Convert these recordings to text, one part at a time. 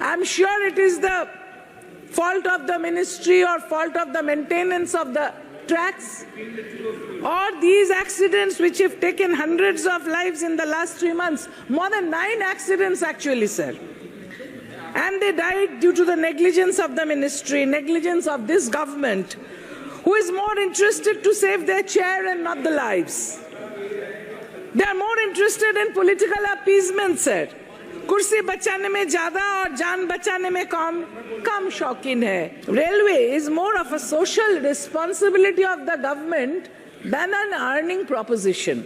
I'm sure it is the fault of the ministry or fault of the maintenance of the tracks or these accidents which have taken hundreds of lives in the last three months. More than nine accidents actually sir. And they died due to the negligence of the ministry negligence of this government who is more interested to save their chair and not the lives. They are more interested in political appeasement sir कुर्सी बचाने में ज्यादा और जान बचाने में कम कम शौकीन है railway is more of a social responsibility of the government than an earning proposition.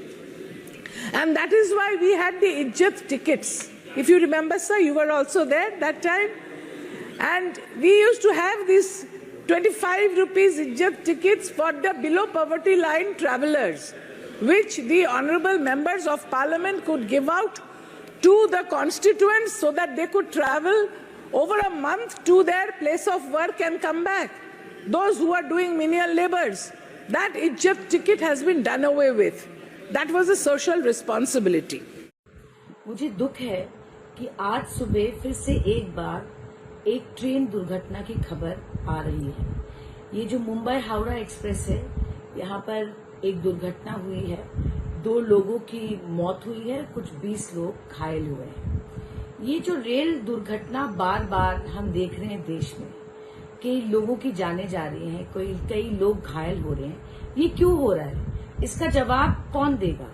And that is why we had the Ijjat tickets. If you remember, sir, you were also there that time. And we used to have these 25 rupees Ijjat tickets for the below poverty line travelers, which the honorable members of parliament could give out to the constituents so that they could travel over a month to their place of work and come back. Those who are doing menial labors. That Egypt ticket has been done away with. That was a social responsibility. मुझे दुख है कि आज सुबह फिर से एक बार एक ट्रेन दुर्घटना की खबर आ रही है ये जो मुंबई हावड़ा एक्सप्रेस है यहाँ पर एक दुर्घटना हुई है दो लोगों की मौत हुई है, कुछ 20 लोग घायल हुए हैं। ये जो रेल दुर्घटना बार बार हम देख रहे हैं देश में, कई लोगों की जाने जा रही हैं, कोई, कई लोग घायल हो रहे हैं, ये क्यों हो रहा है? इसका जवाब कौन देगा?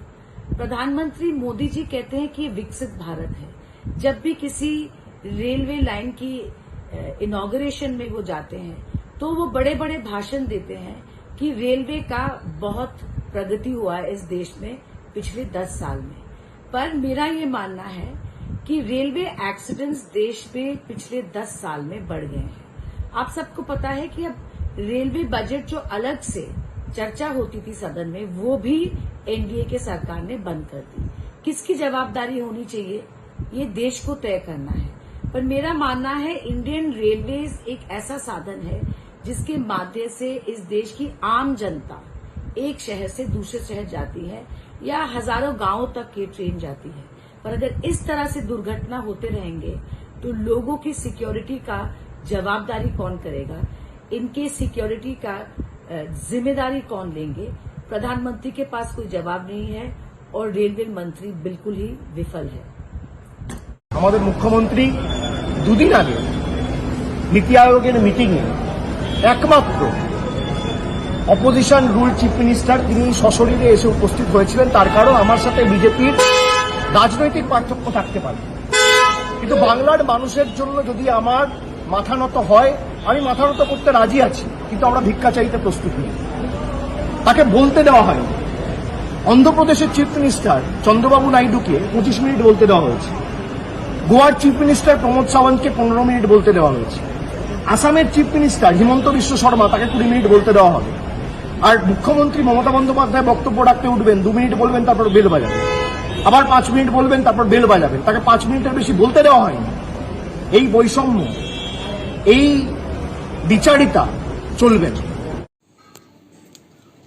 प्रधानमंत्री मोदी जी कहते हैं कि ये विकसित भारत है। जब भी किसी रेलवे लाइन की इनॉग्रेशन में वो जाते हैं तो वो बड़े बड़े भाषण देते हैं कि रेलवे का बहुत प्रगति हुआ है इस देश में पिछले दस साल में। पर मेरा ये मानना है कि रेलवे एक्सीडेंट्स देश में पिछले दस साल में बढ़ गए हैं। आप सबको पता है कि अब रेलवे बजट जो अलग से चर्चा होती थी सदन में, वो भी एनडीए के सरकार ने बंद कर दी। किसकी जवाबदारी होनी चाहिए? ये देश को तय करना है। पर मेरा मानना है इंडियन रेलवे एक ऐसा साधन है जिसके माध्यम से इस देश की आम जनता एक शहर से दूसरे शहर जाती है या हजारों गांवों तक ये ट्रेन जाती है पर अगर इस तरह से दुर्घटना होते रहेंगे तो लोगों की सिक्योरिटी का जवाबदारी कौन करेगा इनके सिक्योरिटी का अ, जिम्मेदारी कौन लेंगे प्रधानमंत्री के पास कोई जवाब नहीं है और रेलवे मंत्री बिल्कुल ही विफल है আমাদের মুখ্যমন্ত্রী দুদিন আগে নীতি আয়োগের মিটিংয়ে একমাত্র অপোজিশন রুল চিফ মিনিস্টার তিনি সশরীরে এসে উপস্থিত হয়েছিলেন। তার কারণ আমার সাথে বিজেপির রাজনৈতিক পার্থক্য থাকতে পারে। কিন্তু বাংলার মানুষের জন্য যদি আমার মাথা নত হয়, আমি মাথা নত করতে রাজি আছি, কিন্তু আমরা ভিক্ষা চাইতে প্রস্তুত নেই। তাকে বলতে দেওয়া হয়নি। অন্ধ্রপ্রদেশের চিফ মিনিস্টার চন্দ্রবাবু নাইডুকে পঁচিশ মিনিট বলতে দেওয়া হয়েছে। গোয়ার চিফ মিনিস্টার প্রমোদ সাওয়ান্তকে পনেরো মিনিট বলতে দেওয়া হয়েছে। আসামের চিফ মিনিস্টার হিমন্ত বিশ্ব শর্মা তাকে কুড়ি মিনিট বলতে দেওয়া হবে। আর মুখ্যমন্ত্রী মমতা বন্দ্যোপাধ্যায় বক্তব্য রাখতে উঠবেন, দু মিনিট বলবেন, তারপর বেল বাজাবেন আবার পাঁচ মিনিট বলবেন, তারপর বেল বাজাবেন তাকে পাঁচ মিনিটের বেশি বলতে দেওয়া হয়নি। এই বৈষম্য, এই বিচারিতা চলবে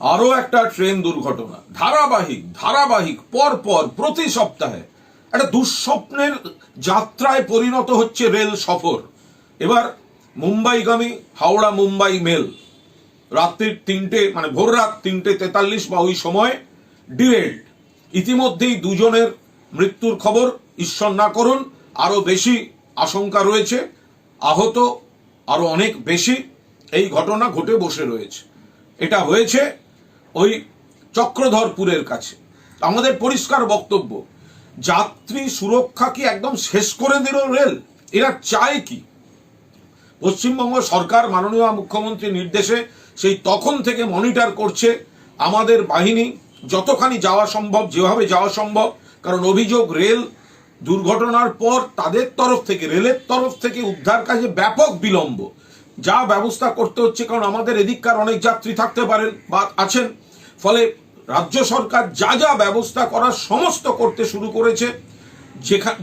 আরও একটা ট্রেন দুর্ঘটনা, ধারাবাহিক ধারাবাহিক পর পর প্রতি সপ্তাহে। একটা দুঃস্বপ্নের যাত্রায় পরিণত হচ্ছে রেল সফর। এবার মুম্বাইগামী হাওড়া মুম্বাই মেল। রাত্রির তিনটে মানে ভোর রাত তিনটে তেতাল্লিশ বা ওই সময় ডিরেল্ড ইতিমধ্যেই দুজনের মৃত্যুর খবর ঈশ্বর না করুন, আরও বেশি আশঙ্কা রয়েছে, আহত আরও অনেক বেশি এই ঘটনা ঘটে বসে রয়েছে। এটা হয়েছে ওই চক্রধরপুরের কাছে। আমাদের পরিষ্কার বক্তব্য, যাত্রী সুরক্ষা কি একদম শেষ করে দিল রেল? এরা চায় কি? পশ্চিমবঙ্গ সরকার, মাননীয় মুখ্যমন্ত্রীর নির্দেশে সেই তখন থেকে মনিটর করছে আমাদের বাহিনী। যতখানি যাওয়া সম্ভব, যেভাবে যাওয়া সম্ভব, কারণ অভিযোগ রেল দুর্ঘটনার পর তাদের তরফ থেকে, রেলের তরফ থেকে উদ্ধার কাজে ব্যাপক বিলম্ব। যা ব্যবস্থা করতে হচ্ছে, কারণ আমাদের এদিককার অনেক যাত্রী থাকতে পারেন বা আছেন। ফলে রাজ্য সরকার যা যা ব্যবস্থা করার সমস্ত করতে শুরু করেছে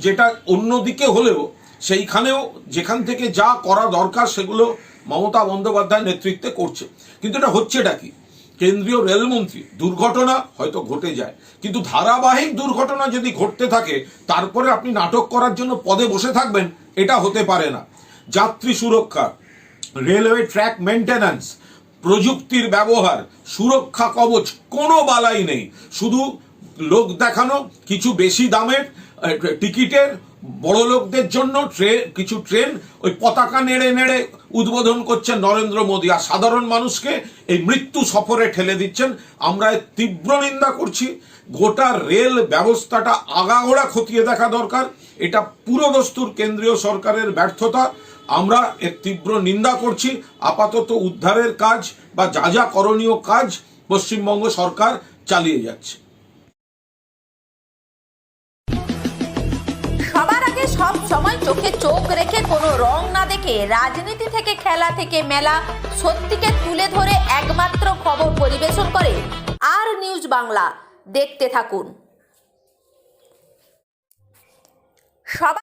যেটা অন্যদিকে হলেও, সেইখানেও যেখান থেকে যা করা দরকার সেগুলো মমতা বন্দ্যোপাধ্যায় নেতৃত্বে করছে। কিন্তু এটা হচ্ছেটা কি? কেন্দ্রীয় রেলমন্ত্রী, দুর্ঘটনা হয়তো ঘটে যায়, কিন্তু ধারাবাহিক দুর্ঘটনা যদি ঘটতে থাকে, তারপরে আপনি নাটক করার জন্য পদে বসে থাকবেন, এটা হতে পারে না। যাত্রী সুরক্ষা, রেলওয়ে ট্র্যাক মেনটেন্যান্স প্রযুক্তির ব্যবহার, সুরক্ষা কবচ, কোনো বালাই নেই। শুধু লোক দেখানো, কিছু বেশি দামের টিকিটের বড় লোকদের জন্য ট্রেন, কিছু ট্রেন ওই পতাকা নেড়ে নেড়ে উদ্বোধন করছেন নরেন্দ্র মোদী। আর সাধারণ মানুষকে এই মৃত্যু সফরে ঠেলে দিচ্ছেন। আমরা তীব্র নিন্দা করছি। গোটা রেল ব্যবস্থাটা আগাগোড়া খতিয়ে দেখা দরকার। এটা পুরো বস্তুর কেন্দ্রীয় সরকারের ব্যর্থতা। আমরা এর তীব্র নিন্দা করছি। আপাতত উদ্ধারের কাজ বা যা যা করণীয় কাজ পশ্চিমবঙ্গ সরকার চালিয়ে যাচ্ছে। সময় চোখে চোখ রেখে কোনো রং না দেখে রাজনীতি থেকে, খেলা থেকে মেলা সত্যিকে তুলে ধরে একমাত্র খবর পরিবেশন করে আর নিউজ বাংলা। দেখতে থাকুন। সবার